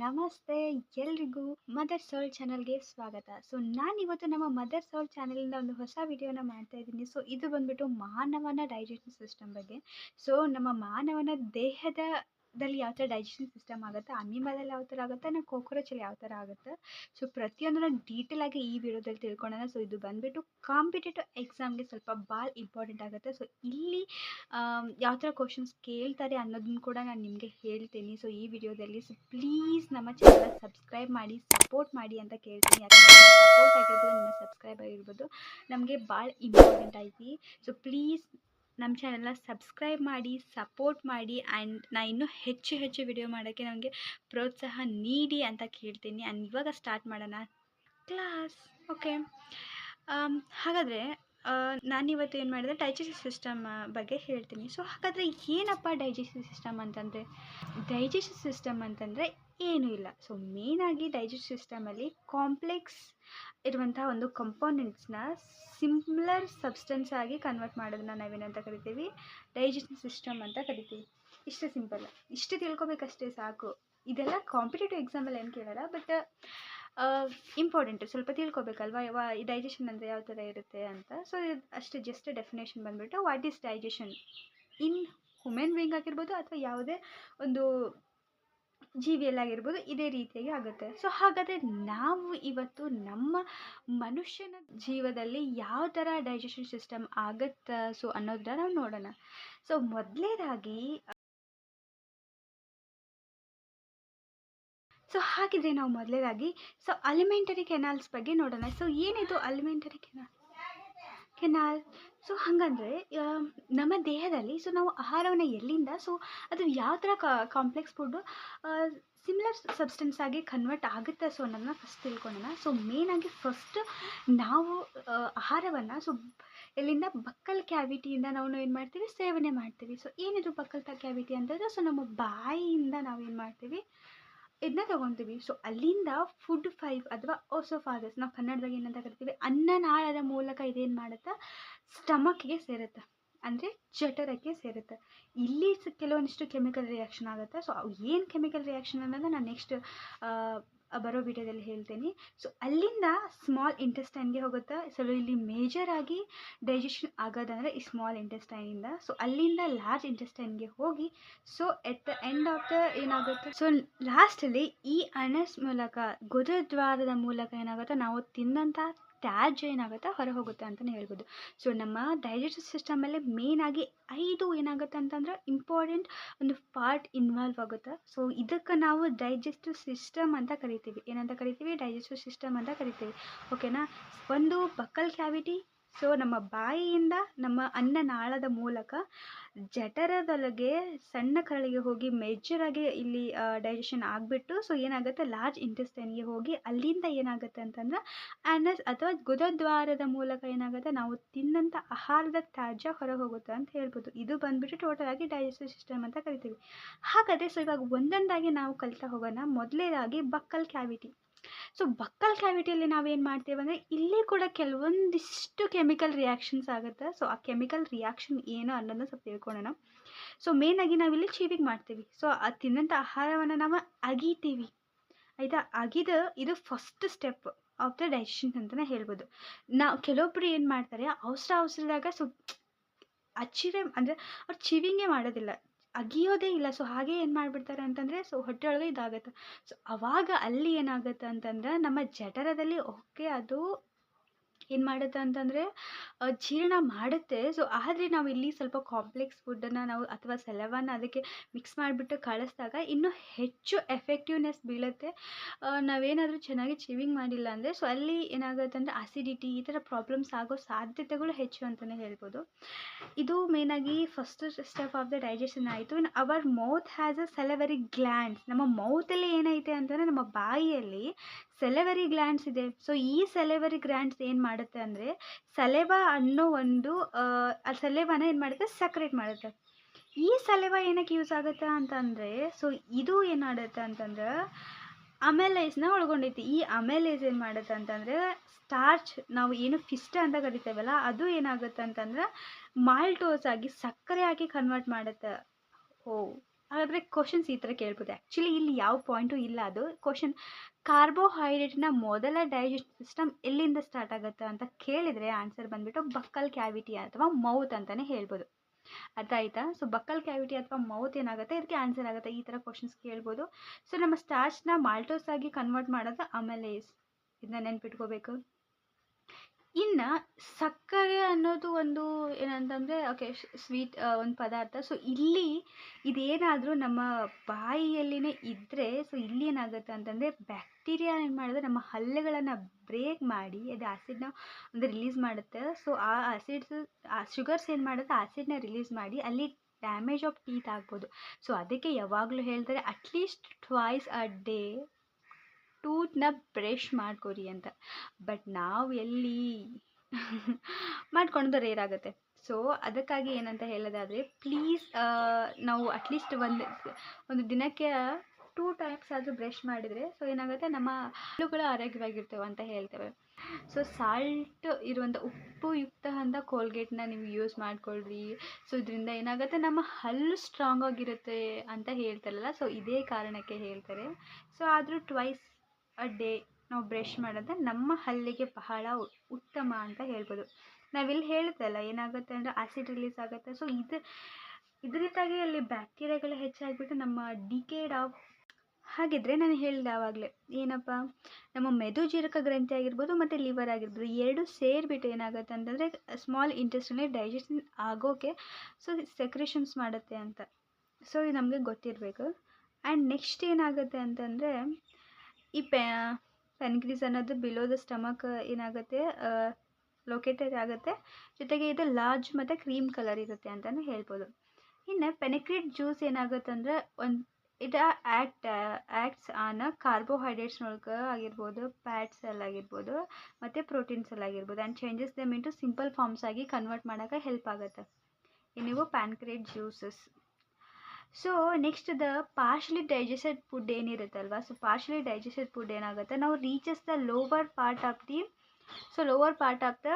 ನಮಸ್ತೆ, ಎಲ್ರಿಗೂ ಮದರ್ ಸೋಲ್ ಚಾನಲ್ಗೆ ಸ್ವಾಗತ. ಸೊ, ನಾನಿವತ್ತು ನಮ್ಮ ಮದರ್ ಸೋಲ್ ಚಾನಲಿಂದ ಒಂದು ಹೊಸ ವಿಡಿಯೋನ ಮಾಡ್ತಾ ಇದ್ದೀನಿ. ಸೊ, ಇದು ಬಂದ್ಬಿಟ್ಟು ಮಾನವನ ಡೈಜೆಷನ್ ಸಿಸ್ಟಮ್ ಬಗ್ಗೆ. ಸೊ, ನಮ್ಮ ಮಾನವನ ದೇಹದ ದಲ್ಲಿ ಯಾವ ಥರ ಡೈಜೆಷನ್ ಸಿಸ್ಟಮ್ ಆಗುತ್ತೆ ಅನಿಮಲಲ್ಲಿ ಯಾವ ಥರ ಆಗುತ್ತೆ ನಾವು ಕೋಕ್ರೋಚಲ್ಲಿ ಯಾವ ಥರ ಆಗುತ್ತೆ. ಸೊ ಪ್ರತಿಯೊಂದನ್ನು ಡೀಟೇಲ್ ಆಗಿ ಈ ವಿಡಿಯೋದಲ್ಲಿ ತಿಳ್ಕೊಳ್ಳೋಣ ಸೊ ಇದು ಬಂದ್ಬಿಟ್ಟು ಕಾಂಪಿಟೇಟಿವ್ ಎಕ್ಸಾಮ್ಗೆ ಸ್ವಲ್ಪ ಭಾಳ ಇಂಪಾರ್ಟೆಂಟ್ ಆಗುತ್ತೆ. ಸೊ ಇಲ್ಲಿ ಯಾವ ಥರ ಕ್ವಶನ್ಸ್ ಕೇಳ್ತಾರೆ ಅನ್ನೋದನ್ನ ಕೂಡ ನಾನು ನಿಮಗೆ ಹೇಳ್ತೀನಿ. ಸೊ ಈ ವಿಡಿಯೋದಲ್ಲಿ ಸೊ ಪ್ಲೀಸ್ ನಮ್ಮ ಚಾನಲ್ ಸಬ್ಸ್ಕ್ರೈಬ್ ಮಾಡಿ ಸಪೋರ್ಟ್ ಮಾಡಿ ಅಂತ ಕೇಳ್ತೀನಿ. ಯಾಕಂದರೆ ಸಪೋರ್ಟ್ ಆಗಿರ್ಬೋದು ನಿಮ್ಮ ಸಬ್ಸ್ಕ್ರೈಬ್ ಆಗಿರ್ಬೋದು, ನಮಗೆ ಭಾಳ ಇಂಪಾರ್ಟೆಂಟ್ ಐತಿ. ಸೊ ಪ್ಲೀಸ್ ನಮ್ಮ ಚಾನೆಲ್ನ ಸಬ್ಸ್ಕ್ರೈಬ್ ಮಾಡಿ ಸಪೋರ್ಟ್ ಮಾಡಿ ಆ್ಯಂಡ್ ನಾ ಇನ್ನೂ ಹೆಚ್ಚು ಹೆಚ್ಚು ವಿಡಿಯೋ ಮಾಡೋಕ್ಕೆ ನನಗೆ ಪ್ರೋತ್ಸಾಹ ನೀಡಿ ಅಂತ ಕೇಳ್ತೀನಿ. ಆ್ಯಂಡ್ ಇವಾಗ ಸ್ಟಾರ್ಟ್ ಮಾಡೋಣ. ಕ್ಲಾಸ್ ಓಕೆ ಹಾಗಾದರೆ ನಾನಿವತ್ತು ಏನು ಮಾಡಿದೆ ಡೈಜೆಸ್ಟಿವ್ ಸಿಸ್ಟಮ್ ಬಗ್ಗೆ ಹೇಳ್ತೀನಿ. ಸೊ ಹಾಗಾದರೆ ಏನಪ್ಪ ಡೈಜೆಸ್ಟಿವ್ ಸಿಸ್ಟಮ್ ಅಂತಂದರೆ? ಡೈಜೆಸ್ಟಿವ್ ಸಿಸ್ಟಮ್ ಅಂತಂದರೆ ಏನೂ ಇಲ್ಲ. ಸೊ ಮೇಯ್ನಾಗಿ ಡೈಜೆಸ್ಟಿವ್ ಸಿಸ್ಟಮಲ್ಲಿ ಕಾಂಪ್ಲೆಕ್ಸ್ ಇರುವಂಥ ಒಂದು ಕಂಪೋನೆಂಟ್ಸ್ನ ಸಿಂಪ್ಲರ್ ಸಬ್ಸ್ಟೆನ್ಸ್ ಆಗಿ ಕನ್ವರ್ಟ್ ಮಾಡೋದನ್ನ ನಾವೇನಂತ ಕರಿತೀವಿ? ಡೈಜೆಸ್ಟಿವ್ ಸಿಸ್ಟಮ್ ಅಂತ ಕರಿತೀವಿ. ಇಷ್ಟು ಸಿಂಪಲ್ ಇಷ್ಟು ತಿಳ್ಕೊಬೇಕಷ್ಟೇ ಸಾಕು. ಇದೆಲ್ಲ ಕಾಂಪಿಟೇಟಿವ್ ಎಕ್ಸಾಮಲ್ಲಿ ಏನು ಕೇಳಲ್ಲ ಬಟ್ ಇಂಪಾರ್ಟೆಂಟ್ ಸ್ವಲ್ಪ ತಿಳ್ಕೊಬೇಕಲ್ವಾ? ಯಾವ ಡೈಜೆಷನ್ ಅಂದರೆ ಯಾವ ಥರ ಇರುತ್ತೆ ಅಂತ. ಸೊ ಅಷ್ಟು ಜಸ್ಟ್ ಡೆಫಿನೇಷನ್ ಬಂದುಬಿಟ್ಟು what is digestion in human being ಆಗಿರ್ಬೋದು ಅಥವಾ ಯಾವುದೇ ಒಂದು ಜೀವಿಯಲ್ಲಾಗಿರ್ಬೋದು ಇದೇ ರೀತಿಯಾಗಿ ಆಗುತ್ತೆ. ಸೊ ಹಾಗಾದರೆ ನಾವು ಇವತ್ತು ನಮ್ಮ ಮನುಷ್ಯನ ಜೀವದಲ್ಲಿ ಯಾವ ಥರ ಡೈಜೆಷನ್ ಸಿಸ್ಟಮ್ ಆಗುತ್ತೆ? ಸೊ ಅನ್ನೋದನ್ನ ನಾವು ನೋಡೋಣ. ಸೊ ಮೊದಲನೇದಾಗಿ ಸೊ ಹಾಗಿದ್ರೆ ನಾವು ಮೊದಲೇದಾಗಿ ಸೊ ಅಲಿಮೆಂಟರಿ ಕೆನಾಲ್ಸ್ ಬಗ್ಗೆ ನೋಡೋಣ. ಸೊ ಏನಿದು ಅಲಿಮೆಂಟರಿ ಕೆನಾಲ್ ಕೆನಾಲ್ ಸೊ ಹಾಗಂದರೆ ನಮ್ಮ ದೇಹದಲ್ಲಿ ಸೊ ನಾವು ಆಹಾರವನ್ನು ಎಲ್ಲಿಂದ ಸೊ ಅದು ಯಾವ ಥರ ಕಾಂಪ್ಲೆಕ್ಸ್ ಫುಡ್ಡು ಸಿಮಿಲರ್ ಸಬ್ಸ್ಟೆನ್ಸ್ ಆಗಿ ಕನ್ವರ್ಟ್ ಆಗುತ್ತೆ ಸೊ ಅನ್ನೋದನ್ನ ಫಸ್ಟ್ ತಿಳ್ಕೊಳ್ಳೋಣ. ಸೊ ಮೇಯ್ನಾಗಿ ಫಸ್ಟ್ ನಾವು ಆಹಾರವನ್ನು ಸೊ ಎಲ್ಲಿಂದ, ಬಕ್ಕಲ್ ಕ್ಯಾವಿಟಿಯಿಂದ ನಾವು ಏನು ಮಾಡ್ತೀವಿ, ಸೇವನೆ ಮಾಡ್ತೀವಿ. ಸೊ ಏನಿದು ಬಕ್ಕಲ್ ಕ್ಯಾವಿಟಿ ಅಂತಂದರೆ ಸೊ ನಮ್ಮ ಬಾಯಿಯಿಂದ ನಾವು ಏನು ಮಾಡ್ತೀವಿ ಇದನ್ನ ತೊಗೊತೀವಿ. ಸೊ ಅಲ್ಲಿಂದ ಫುಡ್ ಫೈವ್ ಅಥವಾ ಓಸೋಫಾಗಸ್ ನಾವು ಕನ್ನಡದಾಗ ಏನಂತ ಕರಿತೀವಿ, ಅನ್ನನಾಳದ ಮೂಲಕ ಇದೇನು ಮಾಡುತ್ತೆ? ಸ್ಟಮಕ್ಗೆ ಸೇರುತ್ತೆ. ಅಂದರೆ ಜಠರಕ್ಕೆ ಸೇರುತ್ತೆ. ಇಲ್ಲಿ ಕೆಲವೊಂದಿಷ್ಟು ಕೆಮಿಕಲ್ ರಿಯಾಕ್ಷನ್ ಆಗುತ್ತೆ. ಸೊ ಏನು ಕೆಮಿಕಲ್ ರಿಯಾಕ್ಷನ್ ಅನ್ನೋದನ್ನ ನಾನು ನೆಕ್ಸ್ಟ್ ಬರೋ ವಿಡಿಯೋದಲ್ಲಿ ಹೇಳ್ತೀನಿ. ಸೊ ಅಲ್ಲಿಂದ ಸ್ಮಾಲ್ ಇಂಟೆಸ್ಟೈನ್ಗೆ ಹೋಗುತ್ತೆ ಸೊ ಇಲ್ಲಿ ಮೇಜರ್ ಆಗಿ ಡೈಜೆಷನ್ ಆಗೋದಂದರೆ ಈ ಸ್ಮಾಲ್ ಇಂಟೆಸ್ಟೈನಿಂದ ಸೊ ಅಲ್ಲಿಂದ ಲಾರ್ಜ್ ಇಂಟೆಸ್ಟೈನ್ಗೆ ಹೋಗಿ so at the end of the ಏನಾಗುತ್ತೆ? ಸೊ ಲಾಸ್ಟಲ್ಲಿ ಈ ಅನಸ್ ಮೂಲಕ, ಗುರುದ್ವಾರದ ಮೂಲಕ ಏನಾಗುತ್ತೆ? ನಾವು ತಿಂದಂಥ ತ್ಯಾಜ್ಯ ಏನಾಗುತ್ತೆ ಹೊರ ಹೋಗುತ್ತೆ ಅಂತಲೇ ಹೇಳ್ಬೋದು. ಸೊ ನಮ್ಮ ಡೈಜೆಸ್ಟಿವ್ ಸಿಸ್ಟಮಲ್ಲಿ ಮೇಯ್ನಾಗಿ ಐದು ಏನಾಗುತ್ತೆ ಅಂತಂದ್ರೆ ಇಂಪಾರ್ಟೆಂಟ್ ಒಂದು ಪಾರ್ಟ್ ಇನ್ವಾಲ್ವ್ ಆಗುತ್ತೆ. ಸೊ ಇದಕ್ಕೆ ನಾವು ಡೈಜೆಸ್ಟಿವ್ ಸಿಸ್ಟಮ್ ಅಂತ ಕರಿತೀವಿ. ಏನಂತ ಕರಿತೀವಿ? ಡೈಜೆಸ್ಟಿವ್ ಸಿಸ್ಟಮ್ ಅಂತ ಕರಿತೀವಿ. ಓಕೆನಾ ಒಂದು ಬಕ್ಕಲ್ ಕ್ಯಾವಿಟಿ ಸೊ ನಮ್ಮ ಬಾಯಿಯಿಂದ ನಮ್ಮ ಅನ್ನನಾಳದ ಮೂಲಕ ಜಠರದೊಳಗೆ ಸಣ್ಣ ಕರಳಿಗೆ ಹೋಗಿ ಮೇಜರಾಗಿ ಇಲ್ಲಿ ಡೈಜೆಷನ್ ಆಗಿಬಿಟ್ಟು ಸೊ ಏನಾಗುತ್ತೆ? ಲಾರ್ಜ್ ಇಂಟೆಸ್ಟೈನ್ಗೆ ಹೋಗಿ ಅಲ್ಲಿಂದ ಏನಾಗುತ್ತೆ ಅಂತಂದ್ರೆ ಆ್ಯನಸ್ ಅಥವಾ ಗುದದ್ವಾರದ ಮೂಲಕ ಏನಾಗುತ್ತೆ? ನಾವು ತಿನ್ನಂಥ ಆಹಾರದ ತ್ಯಾಜ್ಯ ಹೊರ ಹೋಗುತ್ತೆ ಅಂತ ಹೇಳ್ಬೋದು. ಇದು ಬಂದ್ಬಿಟ್ಟು ಟೋಟಲ್ ಆಗಿ ಡೈಜೆಸ್ಟಿವ್ ಸಿಸ್ಟಮ್ ಅಂತ ಕರಿತೀವಿ. ಹಾಗಾದರೆ ಸೊ ಇವಾಗ ಒಂದೊಂದಾಗಿ ನಾವು ಕಲಿತಾ ಹೋಗೋಣ. ಮೊದಲನೇದಾಗಿ ಬಕ್ಕಲ್ ಕ್ಯಾವಿಟಿ ಸೊ ಬಕ್ಕಲ್ ಕ್ಯಾವಿಟಿಯಲ್ಲಿ ನಾವೇನು ಮಾಡ್ತೇವೆ ಅಂದರೆ ಇಲ್ಲಿ ಕೂಡ ಕೆಲವೊಂದಿಷ್ಟು ಕೆಮಿಕಲ್ ರಿಯಾಕ್ಷನ್ಸ್ ಆಗುತ್ತೆ. ಸೊ ಆ ಕೆಮಿಕಲ್ ರಿಯಾಕ್ಷನ್ ಏನು ಅನ್ನೋದನ್ನ ಸ್ವಲ್ಪ ತಿಳ್ಕೊಳ್ಳೋಣ. ಸೊ ಮೇಯ್ನಾಗಿ ನಾವಿಲ್ಲಿ ಚೀವಿಗೆ ಮಾಡ್ತೀವಿ. ಸೊ ಆ ತಿನ್ನಂಥ ಆಹಾರವನ್ನು ನಾವು ಅಗೀತೀವಿ. ಆಯಿತಾ? ಅಗಿದ ಇದು first step of the digestion ಅಂತಲೇ ಹೇಳ್ಬೋದು. ನಾವು ಕೆಲವೊಬ್ಬರು ಏನು ಮಾಡ್ತಾರೆ, ಅವಸರ ಅವಸರದಾಗ ಸೊ ಅಚ್ಚಿವೆ ಅಂದರೆ ಅವ್ರು ಚೀವಿಂಗೇ ಮಾಡೋದಿಲ್ಲ. ಅಗಿಯೋದೇ ಇಲ್ಲ. ಸೊ ಹಾಗೆ ಏನು ಮಾಡಿಬಿಡ್ತಾರೆ ಅಂತಂದರೆ ಸೊ ಹೊಟ್ಟೆ ಒಳಗೆ ಇದಾಗುತ್ತೆ. ಸೊ ಅವಾಗ ಅಲ್ಲಿ ಏನಾಗುತ್ತೆ ಅಂತಂದ್ರೆ, ನಮ್ಮ ಜಠರದಲ್ಲಿ ಓಕೆ ಅದು ಏನು ಮಾಡುತ್ತೆ ಅಂತಂದರೆ ಜೀರ್ಣ ಮಾಡುತ್ತೆ. ಸೊ, ಆದರೆ ನಾವು ಇಲ್ಲಿ ಸ್ವಲ್ಪ ಕಾಂಪ್ಲೆಕ್ಸ್ ಫುಡ್ಡನ್ನು ನಾವು ಅಥವಾ ಸೆಲವನ್ನು ಅದಕ್ಕೆ ಮಿಕ್ಸ್ ಮಾಡಿಬಿಟ್ಟು ಕಳಿಸಿದಾಗ ಇನ್ನೂ ಹೆಚ್ಚು ಎಫೆಕ್ಟಿವ್ನೆಸ್ ಬೀಳುತ್ತೆ. ನಾವೇನಾದರೂ ಚೆನ್ನಾಗಿ ಚಿವಿಂಗ್ ಮಾಡಿಲ್ಲ ಅಂದರೆ, ಸೊ, ಅಲ್ಲಿ ಏನಾಗುತ್ತೆ ಅಂದರೆ ಅಸಿಡಿಟಿ ಈ ಥರ ಪ್ರಾಬ್ಲಮ್ಸ್ ಆಗೋ ಸಾಧ್ಯತೆಗಳು ಹೆಚ್ಚು ಅಂತಲೇ ಹೇಳ್ಬೋದು. ಇದು ಮೇಯ್ನಾಗಿ first step of the digestion ಆಯಿತು. In our mouth has a salivary glands ನಮ್ಮ ಮೌತಲ್ಲಿ ಏನೈತೆ ಅಂತಂದರೆ, ನಮ್ಮ ಬಾಯಿಯಲ್ಲಿ ಸೆಲೆವರಿ ಗ್ಲ್ಯಾಂಡ್ಸ್ ಇದೆ. ಸೊ ಈ ಸೆಲೆವರಿ ಗ್ಲ್ಯಾಂಡ್ಸ್ ಏನು ಮಾಡುತ್ತೆ ಅಂದರೆ, ಸೆಲೆವ ಅನ್ನೋ ಒಂದು, ಆ ಸೆಲೆವನ ಏನು ಮಾಡುತ್ತೆ? ಸಕ್ರೇಟ್ ಮಾಡುತ್ತೆ. ಈ ಸೆಲೆವ ಏನಕ್ಕೆ ಯೂಸ್ ಆಗುತ್ತೆ ಅಂತಂದರೆ ಸೊ ಇದು ಏನು ಮಾಡುತ್ತೆ ಅಂತಂದ್ರೆ ಅಮೆಲೈಸ್ನ ಒಳಗೊಂಡೈತಿ ಈ ಅಮೆಲೈಸ್ ಏನು ಮಾಡುತ್ತೆ ಅಂತಂದರೆ ಸ್ಟಾರ್ಚ್ ನಾವು ಏನು ಫಿಸ್ಟ್ ಅಂತ ಕರಿತೇವಲ್ಲ, ಅದು ಏನಾಗುತ್ತೆ ಅಂತಂದ್ರೆ ಮಾಲ್ಟೋಸ್ ಆಗಿ ಸಕ್ಕರೆ ಆಗಿ ಕನ್ವರ್ಟ್ ಮಾಡುತ್ತೆ. ಓ ಹಾಗಾದರೆ ಕ್ವಶನ್ಸ್ ಈ ಥರ ಕೇಳ್ಬೋದು. ಆ್ಯಕ್ಚುಲಿ ಇಲ್ಲಿ ಯಾವ ಪಾಯಿಂಟು ಇಲ್ಲ ಅದು. ಕ್ವಶನ್ ಕಾರ್ಬೋಹೈಡ್ರೇಟ್ನ ಮೊದಲ ಡೈಜೆಸ್ಟ್ ಸಿಸ್ಟಮ್ ಎಲ್ಲಿಂದ ಸ್ಟಾರ್ಟ್ ಆಗುತ್ತೆ ಅಂತ ಕೇಳಿದರೆ ಆನ್ಸರ್ ಬಂದುಬಿಟ್ಟು ಬಕ್ಕಲ್ ಕ್ಯಾವಿಟಿ ಅಥವಾ ಮೌತ್ ಅಂತಲೇ ಹೇಳ್ಬೋದು. ಅರ್ಥ ಆಯ್ತಾ? ಸೊ ಬಕ್ಕಲ್ ಕ್ಯಾವಿಟಿ ಅಥವಾ ಮೌತ್ ಏನಾಗುತ್ತೆ? ಇದಕ್ಕೆ ಆನ್ಸರ್ ಆಗುತ್ತೆ. ಈ ಥರ ಕ್ವಶನ್ಸ್ ಕೇಳ್ಬೋದು. ಸೊ ನಮ್ಮ ಸ್ಟಾರ್ಚ್ನ ಮಾಲ್ಟೋಸ್ ಆಗಿ ಕನ್ವರ್ಟ್ ಮಾಡೋದು ಆಮೇಲೆ ಇದನ್ನ ನೆನ್ಪಿಟ್ಕೋಬೇಕು. ಇನ್ನು ಸಕ್ಕರೆ ಅನ್ನೋದು ಒಂದು ಏನಂತಂದರೆ ಓಕೆ ಸ್ವೀಟ್ ಒಂದು ಪದಾರ್ಥ. ಸೊ ಇಲ್ಲಿ ಇದೇನಾದರೂ ನಮ್ಮ ಬಾಯಿಯಲ್ಲಿನೇ ಇದ್ದರೆ ಸೊ ಇಲ್ಲಿ ಏನಾಗುತ್ತೆ ಅಂತಂದರೆ ಬ್ಯಾಕ್ಟೀರಿಯಾ ಏನು ಮಾಡಿದ್ರೆ ನಮ್ಮ ಹಲ್ಲುಗಳನ್ನು ಬ್ರೇಕ್ ಮಾಡಿ, ಅದು ಆ್ಯಸಿಡ್ನ ಒಂದು ರಿಲೀಸ್ ಮಾಡುತ್ತೆ. ಸೊ ಆ ಆಸಿಡ್ಸ್ ಆ ಶುಗರ್ಸ್ ಏನು ಮಾಡುತ್ತೆ ಆ್ಯಸಿಡ್ನ ರಿಲೀಸ್ ಮಾಡಿ, ಅಲ್ಲಿ ಡ್ಯಾಮೇಜ್ ಆಫ್ ಟೀತ್ ಆಗ್ಬೋದು. ಸೊ ಅದಕ್ಕೆ ಯಾವಾಗಲೂ ಹೇಳ್ತಾರೆ at least twice a day ಟೂತ್ನ brush ಮಾಡ್ಕೊರಿ ಅಂತ. ಬಟ್ ನಾವು ಎಲ್ಲಿ ಮಾಡ್ಕೊಂಡು ರೇರ್ ಆಗುತ್ತೆ. ಸೊ ಅದಕ್ಕಾಗಿ ಏನಂತ ಹೇಳೋದಾದರೆ ಪ್ಲೀಸ್ ನಾವು ಅಟ್ಲೀಸ್ಟ್ ಒಂದು ಒಂದು ದಿನಕ್ಕೆ ಟೂ ಟೈಮ್ಸ್ ಆದರೂ ಬ್ರಷ್ ಮಾಡಿದರೆ ಸೊ ಏನಾಗುತ್ತೆ, ನಮ್ಮ ಹಲ್ಲುಗಳು ಆರೋಗ್ಯವಾಗಿರ್ತವೆ ಅಂತ ಹೇಳ್ತೇವೆ. ಸೊ ಸಾಲ್ಟ್ ಇರುವಂಥ ಉಪ್ಪು ಯುಕ್ತ ಅಂತ ಕೋಲ್ಗೇಟ್ನ ನೀವು ಯೂಸ್ ಮಾಡ್ಕೊಳ್ರಿ. ಸೊ ಇದರಿಂದ ಏನಾಗುತ್ತೆ, ನಮ್ಮ ಹಲ್ಲು ಸ್ಟ್ರಾಂಗ್ ಆಗಿರುತ್ತೆ ಅಂತ ಹೇಳ್ತಾರಲ್ಲ ಸೊ ಇದೇ ಕಾರಣಕ್ಕೆ ಹೇಳ್ತಾರೆ. ಸೊ ಆದರೂ ಟ್ವೈಸ್ ಡೇ ನಾವು ಬ್ರಷ್ ಮಾಡೋದು ನಮ್ಮ ಹಲ್ಲಿಗೆ ಬಹಳ ಉತ್ತಮ ಅಂತ ಹೇಳ್ಬೋದು. ನಾವಿಲ್ಲಿ ಹೇಳ್ತಲ್ಲ ಏನಾಗುತ್ತೆ ಅಂದರೆ ಆ್ಯಸಿಡ್ ರಿಲೀಸ್ ಆಗುತ್ತೆ. ಸೊ ಇದು, ಇದರಿಂದಾಗಿ ಅಲ್ಲಿ ಬ್ಯಾಕ್ಟೀರಿಯಾಗಳು ಹೆಚ್ಚಾಗಿಬಿಟ್ಟು ನಮ್ಮ ಡಿಕೇಡ್ ಆಫ್ ಹಾಗಿದ್ರೆ ನಾನು ಹೇಳಿದೆ ಆವಾಗಲೇ ಏನಪ್ಪ, ನಮ್ಮ ಮೆದುಜೀರಕ ಗ್ರಂಥಿ ಆಗಿರ್ಬೋದು ಮತ್ತು ಲಿವರ್ ಆಗಿರ್ಬೋದು ಎರಡು ಸೇರಿಬಿಟ್ಟು ಏನಾಗುತ್ತೆ ಅಂತಂದರೆ ಸ್ಮಾಲ್ ಇಂಟೆಸ್ಟಲ್ಲಿ ಡೈಜೆಷನ್ ಆಗೋಕೆ ಸೊ ಸೆಕ್ರೇಷನ್ಸ್ ಮಾಡುತ್ತೆ ಅಂತ. ಸೊ ಇದು ನಮಗೆ ಗೊತ್ತಿರಬೇಕು. ಆ್ಯಂಡ್ ನೆಕ್ಸ್ಟ್ ಏನಾಗುತ್ತೆ ಅಂತಂದರೆ ಈ ಪೆ ಪೆನ್ಕ್ರೀಸ್ ಅನ್ನೋದು ಬಿಲೋ ದ ಸ್ಟಮಕ್ ಏನಾಗುತ್ತೆ ಲೊಕೇಟೆಡ್ ಆಗುತ್ತೆ. ಜೊತೆಗೆ ಇದು ಲಾರ್ಜ್ ಮತ್ತು ಕ್ರೀಮ್ ಕಲರ್ ಇರುತ್ತೆ ಅಂತಲೇ ಹೇಳ್ಬೋದು. ಇನ್ನು ಪೆನಿಕ್ರಿಟ್ ಜ್ಯೂಸ್ ಏನಾಗುತ್ತೆ ಅಂದರೆ ಒಂದು, ಇದು ಆ್ಯಕ್ಟ್ ಆ್ಯಕ್ಟ್ಸ್ ಆನ್ ಕಾರ್ಬೋಹೈಡ್ರೇಟ್ಸ್ನೊಳಗೆ ಆಗಿರ್ಬೋದು ಫ್ಯಾಟ್ಸಲ್ಲಿ ಆಗಿರ್ಬೋದು, ಮತ್ತು ಪ್ರೋಟೀನ್ಸಲ್ಲಿ ಆಗಿರ್ಬೋದು and changes them into simple forms ಆಗಿ ಕನ್ವರ್ಟ್ ಮಾಡೋಕ್ಕೆ ಹೆಲ್ಪ್ ಆಗುತ್ತೆ. ಇವು pancreatic juices so next the partially digested food ಏನಿರುತ್ತಲ್ವಾ? So partially digested food ಏನಾಗುತ್ತೆ? ನಾವು reaches the lower part of the so lower part of the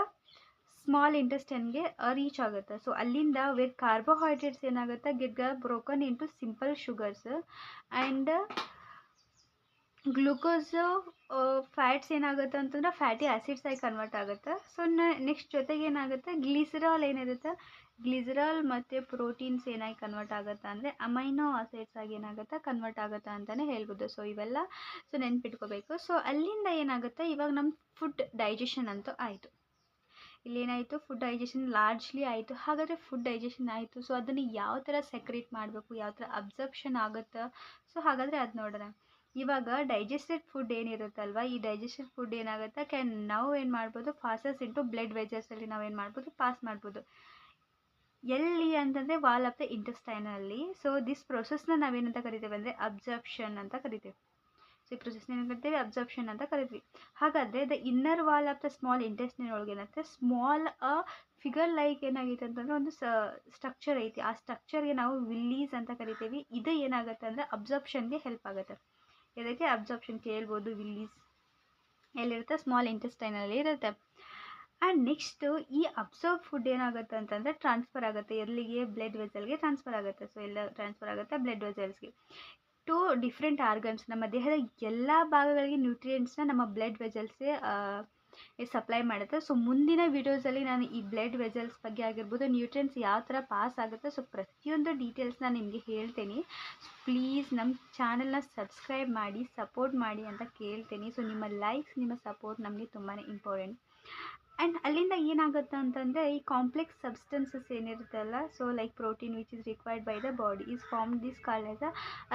small ಇಂಟೆಸ್ಟೈನ್ಗೆ reach ಆಗುತ್ತೆ. So ಅಲ್ಲಿಂದ with carbohydrates ಏನಾಗುತ್ತೆ? Get broken into simple sugars and glucose fats ಏನಾಗುತ್ತೆ ಅಂತಂದ್ರೆ fatty acids ಆಗಿ convert ಆಗುತ್ತೆ. So next ಜೊತೆಗೆ ಏನಾಗುತ್ತೆ? ಗ್ಲಿಸರಾಲ್ ಏನಿರುತ್ತೆ? ಗ್ಲಿಸರಾಲ್ ಮತ್ತು ಪ್ರೋಟೀನ್ಸ್ ಏನಾಗಿ ಕನ್ವರ್ಟ್ ಆಗುತ್ತೆ ಅಂದರೆ ಅಮೈನೋ ಆಸಿಡ್ಸ್ ಆಗಿ ಏನಾಗುತ್ತೆ? ಕನ್ವರ್ಟ್ ಆಗುತ್ತೆ ಅಂತಲೇ ಹೇಳ್ಬೋದು. ಸೊ ಇವೆಲ್ಲ ಸೊ ನೆನ್ಪಿಟ್ಕೋಬೇಕು. ಸೊ ಅಲ್ಲಿಂದ ಏನಾಗುತ್ತೆ? ಇವಾಗ ನಮ್ಮ ಫುಡ್ ಡೈಜೆಷನ್ ಅಂತೂ ಆಯಿತು. ಇಲ್ಲೇನಾಯಿತು ಫುಡ್ ಡೈಜೆಷನ್ ಲಾರ್ಜ್ಲಿ ಆಯಿತು. ಹಾಗಾದರೆ ಫುಡ್ ಡೈಜೆಷನ್ ಆಯಿತು. ಸೊ ಅದನ್ನು ಯಾವ ಥರ ಸೆಕ್ರೇಟ್ ಮಾಡಬೇಕು? ಯಾವ ಥರ ಅಬ್ಸರ್ಪ್ಷನ್ ಆಗುತ್ತೆ? ಸೊ ಹಾಗಾದರೆ ಅದು ನೋಡೋಣ. ಇವಾಗ ಡೈಜೆಸ್ಟೆಡ್ ಫುಡ್ ಏನಿರುತ್ತಲ್ವ, ಈ ಡೈಜೆಸ್ಟೆಡ್ ಫುಡ್ ಏನಾಗುತ್ತೆ? ಕ್ಯಾನ್ ನಾವು ಏನು ಮಾಡ್ಬೋದು? ಫಾಸಸ್ ಇಂಟು ಬ್ಲಡ್ ವೆಜಸಲ್ಲಿ ನಾವು ಏನು ಮಾಡ್ಬೋದು? ಪಾಸ್ ಮಾಡ್ಬೋದು. ಎಲ್ಲಿ ಅಂತಂದರೆ ವಾಲ್ ಆಫ್ ದ ಇಂಟೆಸ್ಟೈನಲ್ಲಿ ಸೊ ದಿಸ್ ಪ್ರೊಸೆಸ್ನ ನಾವೇನಂತ ಕರಿತೇವೆ ಅಂದರೆ ಅಬ್ಸರ್ಪ್ಷನ್ ಅಂತ ಕರಿತೇವೆ. ಸೊ ಈ ಪ್ರೊಸೆಸ್ನ ಏನು ಕರಿತೀವಿ? ಅಬ್ಸರ್ಪ್ಷನ್ ಅಂತ ಕರಿತೀವಿ. ಹಾಗಾದರೆ the inner wall of the small intestine ಒಳಗೆ ಏನಾಗುತ್ತೆ? ಸ್ಮಾಲ್ ಅ ಫಿಗರ್ ಲೈಕ್ ಏನಾಗಿತ್ತು ಅಂತಂದರೆ ಒಂದು ಸ್ಟ್ರಕ್ಚರ್ ಐತಿ. ಆ ಸ್ಟ್ರಕ್ಚರ್ಗೆ ನಾವು ವಿಲ್ಲೀಸ್ ಅಂತ ಕರಿತೀವಿ. ಇದು ಏನಾಗುತ್ತೆ ಅಂದರೆ ಅಬ್ಸರ್ಪ್ಷನ್ಗೆ ಹೆಲ್ಪ್ ಆಗುತ್ತೆ. ಇದಕ್ಕೆ ಅಬ್ಸರ್ಪ್ಷನ್ ಕೇಳ್ಬೋದು ವಿಲ್ಲೀಸ್ ಎಲ್ಲಿರುತ್ತೆ? ಸ್ಮಾಲ್ ಇಂಟೆಸ್ಟೈನಲ್ಲಿ ಇರುತ್ತೆ. ಆ್ಯಂಡ್ ನೆಕ್ಸ್ಟು ಈ ಅಬ್ಸರ್ವ್ ಫುಡ್ ಏನಾಗುತ್ತೆ ಅಂತಂದರೆ ಟ್ರಾನ್ಸ್ಫರ್ ಆಗುತ್ತೆ. ಎಲ್ಲಿಗೆ? ಬ್ಲಡ್ ವೆಸಲ್ಗೆ ಟ್ರಾನ್ಸ್ಫರ್ ಆಗುತ್ತೆ. ಸೊ ಎಲ್ಲ ಟ್ರಾನ್ಸ್ಫರ್ ಆಗುತ್ತೆ ಬ್ಲಡ್ ವೆಸಲ್ಸ್ಗೆ ಟು ಡಿಫ್ರೆಂಟ್ ಆರ್ಗನ್ಸ್ ನಮ್ಮ ದೇಹದ ಎಲ್ಲ ಭಾಗಗಳಿಗೆ ನ್ಯೂಟ್ರಿಯೆಂಟ್ಸ್ನ ನಮ್ಮ ಬ್ಲಡ್ ವೆಸಲ್ಸೇ ಸಪ್ಲೈ ಮಾಡುತ್ತೆ. ಸೊ ಮುಂದಿನ ವೀಡಿಯೋಸಲ್ಲಿ ನಾನು ಈ ಬ್ಲಡ್ ವೆಸಲ್ಸ್ ಬಗ್ಗೆ ಆಗಿರ್ಬೋದು ನ್ಯೂಟ್ರಿಯನ್ಸ್ ಯಾವ ಥರ ಪಾಸ್ ಆಗುತ್ತೆ. ಸೊ ಪ್ರತಿಯೊಂದು ಡೀಟೇಲ್ಸ್ನ ನಿಮಗೆ ಹೇಳ್ತೀನಿ. ಪ್ಲೀಸ್ ನಮ್ಮ ಚಾನಲ್ನ ಸಬ್ಸ್ಕ್ರೈಬ್ ಮಾಡಿ ಸಪೋರ್ಟ್ ಮಾಡಿ ಅಂತ ಕೇಳ್ತೀನಿ. ಸೊ ನಿಮ್ಮ ಲೈಕ್ಸ್ ನಿಮ್ಮ ಸಪೋರ್ಟ್ ನಮಗೆ ತುಂಬಾ ಇಂಪಾರ್ಟೆಂಟ್ ಆ್ಯಂಡ್ ಅಲ್ಲಿಂದ ಏನಾಗುತ್ತೆ ಅಂತಂದರೆ, ಈ complex substances ಏನಿರುತ್ತಲ್ಲ so like protein which is required by the body is form this call as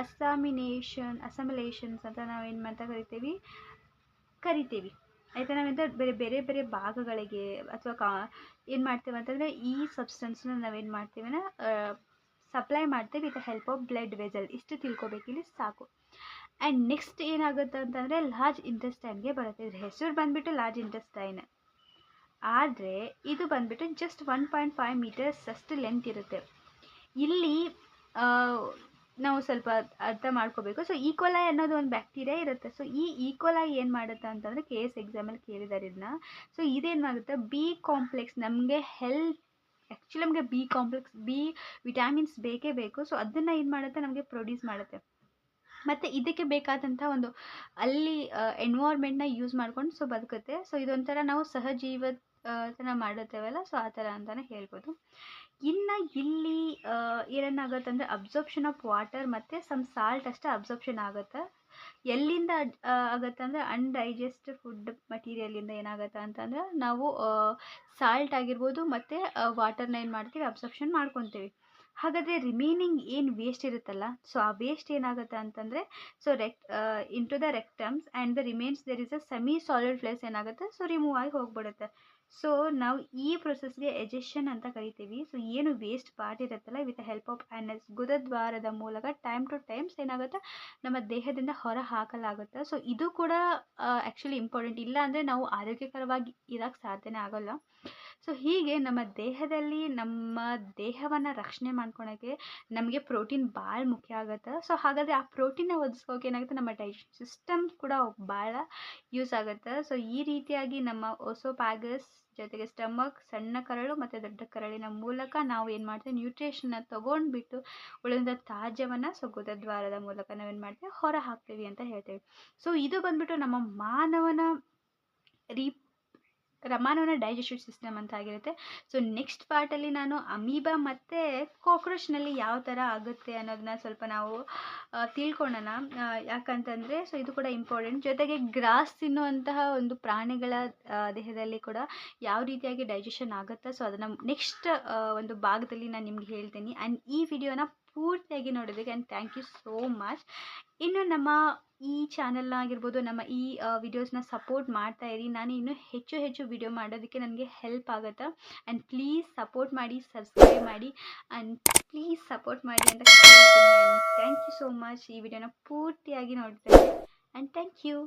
assimilation assimilations ಅಂತ ನಾವೇನು ಮಾಡ್ತಾ ಕರಿತೀವಿ? ಕರಿತೀವಿ. ಆಯಿತಾ ನಾವೆಂತ ಬೇರೆ ಬೇರೆ ಬೇರೆ ಭಾಗಗಳಿಗೆ ಅಥವಾ ಕಾ ಏನು ಮಾಡ್ತೇವೆ ಅಂತಂದರೆ ಈ ಸಬ್ಸ್ಟೆನ್ಸ್ನ ನಾವೇನು ಮಾಡ್ತೀವಿ ಸಪ್ಲೈ ಮಾಡ್ತೇವೆ with help of blood vessel ಇಷ್ಟು ತಿಳ್ಕೊಬೇಕಿಲ್ಲಿ ಸಾಕು. ಆ್ಯಂಡ್ ನೆಕ್ಸ್ಟ್ ಏನಾಗುತ್ತೆ ಅಂತಂದರೆ ಲಾರ್ಜ್ ಇಂಟೆಸ್ಟೈನ್ಗೆ ಬರುತ್ತೆ. ಇದ್ರ ಹೆಸರು ಬಂದುಬಿಟ್ಟು ಲಾರ್ಜ್ ಇಂಟೆಸ್ಟೈನ್ ಆದರೆ, ಇದು ಬಂದುಬಿಟ್ಟು just one point five meters ಅಷ್ಟು ಲೆಂತ್ ಇರುತ್ತೆ. ಇಲ್ಲಿ ನಾವು ಸ್ವಲ್ಪ ಅರ್ಥ ಮಾಡ್ಕೋಬೇಕು. ಸೊ ಈಕೋಲೈ ಅನ್ನೋದು ಒಂದು ಬ್ಯಾಕ್ಟೀರಿಯಾ ಇರುತ್ತೆ. ಸೊ ಈ ಈಕೋಲೈ ಏನು ಮಾಡುತ್ತೆ ಅಂತಂದರೆ ಕೆ ಎಸ್ ಎಕ್ಸಾಮಲ್ಲಿ ಕೇಳಿದ್ದಾರೆ ಇದನ್ನ ಸೊ ಇದೇನು ಮಾಡುತ್ತೆ? ಬಿ ಕಾಂಪ್ಲೆಕ್ಸ್ ನಮಗೆ ಹೆಲ್ತ್ ಆ್ಯಕ್ಚುಲಿ ನಮಗೆ ಬಿ ಕಾಂಪ್ಲೆಕ್ಸ್ ಬಿ ವಿಟಾಮಿನ್ಸ್ ಬೇಕೇ ಬೇಕು. ಸೊ ಅದನ್ನು ಏನು ಮಾಡುತ್ತೆ? ನಮಗೆ ಪ್ರೊಡ್ಯೂಸ್ ಮಾಡುತ್ತೆ. ಮತ್ತು ಇದಕ್ಕೆ ಬೇಕಾದಂಥ ಒಂದು ಅಲ್ಲಿ ಎನ್ವೈರ್ಮೆಂಟ್ನ ಯೂಸ್ ಮಾಡ್ಕೊಂಡು ಸೊ ಬದುಕುತ್ತೆ. ಸೊ ಇದೊಂಥರ ನಾವು ಸಹಜೀವ ಮಾಡುತ್ತೇವಲ್ಲ? ಸೊ ಆ ಥರ ಅಂತಲೇ ಹೇಳ್ಬೋದು. ಇನ್ನು ಇಲ್ಲಿ ಏನೇನಾಗುತ್ತೆ ಅಂದರೆ ಅಬ್ಸರ್ಪ್ಷನ್ ಆಫ್ ವಾಟರ್ ಮತ್ತು ಸಮ್ ಸಾಲ್ಟ್ ಅಷ್ಟೇ ಅಬ್ಸರ್ಪ್ಷನ್ ಆಗುತ್ತೆ. ಎಲ್ಲಿಂದ ಆಗುತ್ತೆ ಅಂದರೆ ಅನ್ಡೈಜೆಸ್ಟ್ ಫುಡ್ ಮಟೀರಿಯಲಿಂದ ಏನಾಗುತ್ತೆ ಅಂತಂದ್ರೆ ನಾವು ಸಾಲ್ಟ್ ಆಗಿರ್ಬೋದು ಮತ್ತು ವಾಟರ್ನ ಏನು ಮಾಡ್ತೀವಿ ಅಬ್ಸರ್ಪ್ಷನ್ ಮಾಡ್ಕೊತೀವಿ. ಹಾಗಾದರೆ ರಿಮೈನಿಂಗ್ ಏನು ವೇಸ್ಟ್ ಇರುತ್ತಲ್ಲ ಸೊ ಆ ವೇಸ್ಟ್ ಏನಾಗುತ್ತೆ ಅಂತಂದರೆ so rec into the rectums and the remains there is a semi solid place ಏನಾಗುತ್ತೆ ಸೊ ರಿಮೂವ್ ಆಗಿ ಹೋಗ್ಬಿಡುತ್ತೆ. ಸೊ ನಾವು ಈ ಪ್ರೊಸೆಸ್ಗೆ ಎಜೆಷನ್ ಅಂತ ಕರಿತೀವಿ ಸೊ ಏನು ವೇಸ್ಟ್ ಪಾರ್ಟ್ ಇರುತ್ತಲ್ಲ ವಿತ್ ಹೆಲ್ಪ್ ಆಫ್ ಆ್ಯನಸ್ ಗುದದ್ವಾರದ ಮೂಲಕ ಟೈಮ್ ಟು ಟೈಮ್ಸ್ ಏನಾಗುತ್ತೆ, ನಮ್ಮ ದೇಹದಿಂದ ಹೊರ ಹಾಕಲಾಗುತ್ತೆ. ಸೊ ಇದು ಕೂಡ ಆ್ಯಕ್ಚುಲಿ ಇಂಪಾರ್ಟೆಂಟ್ ಇಲ್ಲ ಅಂದರೆ ನಾವು ಆರೋಗ್ಯಕರವಾಗಿ ಇರೋಕ್ಕೆ ಸಾಧ್ಯನೇ ಆಗೋಲ್ಲ. ಸೊ ಹೀಗೆ ನಮ್ಮ ದೇಹದಲ್ಲಿ ನಮ್ಮ ದೇಹವನ್ನು ರಕ್ಷಣೆ ಮಾಡ್ಕೊಳಕ್ಕೆ ನಮಗೆ ಪ್ರೋಟೀನ್ ಭಾಳ ಮುಖ್ಯ ಆಗುತ್ತೆ. ಸೊ ಹಾಗಾದರೆ ಆ ಪ್ರೋಟೀನ್ನ ಒದಗಿಸ್ಕೋಕೆ ಏನಾಗುತ್ತೆ? ನಮ್ಮ ಡೈಜೆಷನ್ ಸಿಸ್ಟಮ್ ಕೂಡ ಭಾಳ ಯೂಸ್ ಆಗುತ್ತೆ. ಸೊ ಈ ರೀತಿಯಾಗಿ ನಮ್ಮ ಒಸೋಪ್ಯಾಗಸ್ ಜೊತೆಗೆ ಸ್ಟಮಕ್, ಸಣ್ಣ ಕರಳು ಮತ್ತು ದೊಡ್ಡ ಕರಳಿನ ಮೂಲಕ ನಾವು ಏನು ಮಾಡ್ತೀವಿ? ನ್ಯೂಟ್ರಿಷನ್ನ ತೊಗೊಂಡ್ಬಿಟ್ಟು ಉಳಿದ ತಾಜ್ಯವನ್ನು ಸೊ ಗುದದ್ವಾರದ ಮೂಲಕ ನಾವೇನು ಮಾಡ್ತೀವಿ? ಹೊರ ಹಾಕ್ತೀವಿ ಅಂತ ಹೇಳ್ತೇವೆ. ಸೊ ಇದು ಬಂದ್ಬಿಟ್ಟು ನಮ್ಮ ಮಾನವನ ರೀ ಮಾನವನ ಡೈಜೆಸ್ಟಿವ್ ಸಿಸ್ಟಮ್ ಅಂತ ಆಗಿರುತ್ತೆ. ಸೊ ನೆಕ್ಸ್ಟ್ ಪಾರ್ಟಲ್ಲಿ ನಾನು ಅಮೀಬಾ ಮತ್ತು ಕಾಕ್ರೋಚ್ನಲ್ಲಿ ಯಾವ ಥರ ಆಗುತ್ತೆ ಅನ್ನೋದನ್ನ ಸ್ವಲ್ಪ ನಾವು ತಿಳ್ಕೊಳ್ಳೋಣ ಯಾಕಂತಂದರೆ ಸೊ ಇದು ಕೂಡ ಇಂಪಾರ್ಟೆಂಟ್ ಜೊತೆಗೆ ಗ್ರಾಸ್ ತಿನ್ನುವಂತಹ ಒಂದು ಪ್ರಾಣಿಗಳ ದೇಹದಲ್ಲಿ ಕೂಡ ಯಾವ ರೀತಿಯಾಗಿ ಡೈಜೆಷನ್ ಆಗುತ್ತೆ ಸೊ ಅದನ್ನು ನೆಕ್ಸ್ಟ್ ಒಂದು ಭಾಗದಲ್ಲಿ ನಾನು ನಿಮ್ಗೆ ಹೇಳ್ತೀನಿ. ಆ್ಯಂಡ್ ಈ ವಿಡಿಯೋನ ಪೂರ್ತಿಯಾಗಿ ನೋಡೋದಕ್ಕೆ and thank you so much ಇನ್ನು ನಮ್ಮ ಈ ಚಾನಲ್ನ ಆಗಿರ್ಬೋದು, ನಮ್ಮ ಈ ವಿಡಿಯೋಸ್ನ ಸಪೋರ್ಟ್ ಮಾಡ್ತಾ ಇರಿ. ನಾನು ಇನ್ನೂ ಹೆಚ್ಚು ಹೆಚ್ಚು ವಿಡಿಯೋ ಮಾಡೋದಕ್ಕೆ ನನಗೆ ಹೆಲ್ಪ್ ಆಗುತ್ತೆ? ಆ್ಯಂಡ್ ಪ್ಲೀಸ್ ಸಪೋರ್ಟ್ ಮಾಡಿ ಸಬ್ಸ್ಕ್ರೈಬ್ ಮಾಡಿ. ಆ್ಯಂಡ್ ಪ್ಲೀಸ್ ಸಪೋರ್ಟ್ ಮಾಡಿ ಅಂತ ಥ್ಯಾಂಕ್ ಯು ಸೋ ಮಚ್ ಈ ವಿಡಿಯೋನ ಪೂರ್ತಿಯಾಗಿ ನೋಡ್ತಾ ಇದ್ದೀನಿ ಆ್ಯಂಡ್ ಥ್ಯಾಂಕ್ ಯು